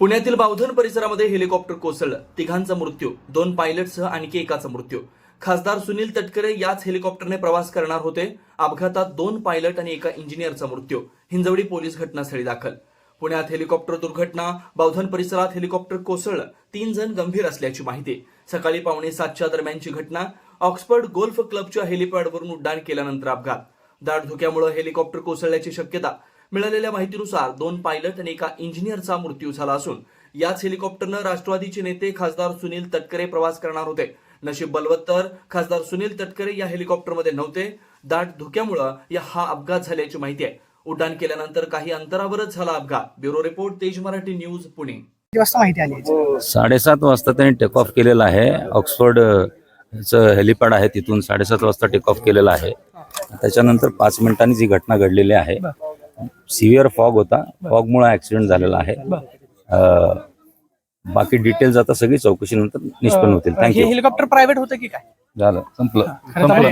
पुण्यातील बावधन परिसरामध्ये हेलिकॉप्टर कोसळलं. तिघांचा मृत्यू दोन पायलटसह आणखी एकाचा मृत्यू. खासदार सुनील तटकरे याच हेलिकॉप्टरने प्रवास करणार होते. अपघातात दोन पायलट आणि एका इंजिनियरचा मृत्यू. हिंजवडी पोलीस घटनास्थळी दाखल. पुण्यात हेलिकॉप्टर दुर्घटना बावधन परिसरात हेलिकॉप्टर कोसळलं. तीन जण गंभीर असल्याची माहिती. सकाळी पावणे सातच्या दरम्यानची घटना. ऑक्सफर्ड गोल्फ क्लबच्या हेलिपॅडवरून उड्डाण केल्यानंतर अपघात. दाट धुक्यामुळे हेलिकॉप्टर कोसळल्याची शक्यता मिळालेल्या माहितीनुसार दोन पायलट आणि एका इंजिनियरचा मृत्यू झाला असून याच हेलिकॉप्टरनं राष्ट्रवादीचे नेते खासदार सुनील तटकरे प्रवास करणार होते. नशीब बलवत्तर खासदार सुनील तटकरे या हेलिकॉप्टरमध्ये नव्हते. दाट धुक्यामुळं या हा अपघात झाल्याची माहिती आहे. उड्डाण केल्यानंतर काही अंतरावरच झाला अपघात. ब्युरो रिपोर्ट तेज मराठी न्यूज पुणे. माहिती आली? साडेसात वाजता त्यांनी टेक ऑफ केलेलं आहे. ऑक्सफर्ड हेलिपॅड आहे तिथून साडेसात वाजता टेक ऑफ केलेलं आहे. त्याच्यानंतर पाच मिनिटांनी जी घटना घडलेली आहे सिव्हिअर फॉग होता. फॉगमुळे ऍक्सिडेंट झालेला आहे. बाकी डिटेल्स आता सगळी चौकशीनंतर निष्पन्न होतील. थँक्यू हेलिकॉप्टर प्रायव्हेट होतं की काय? झालं संपलं. पाहतोय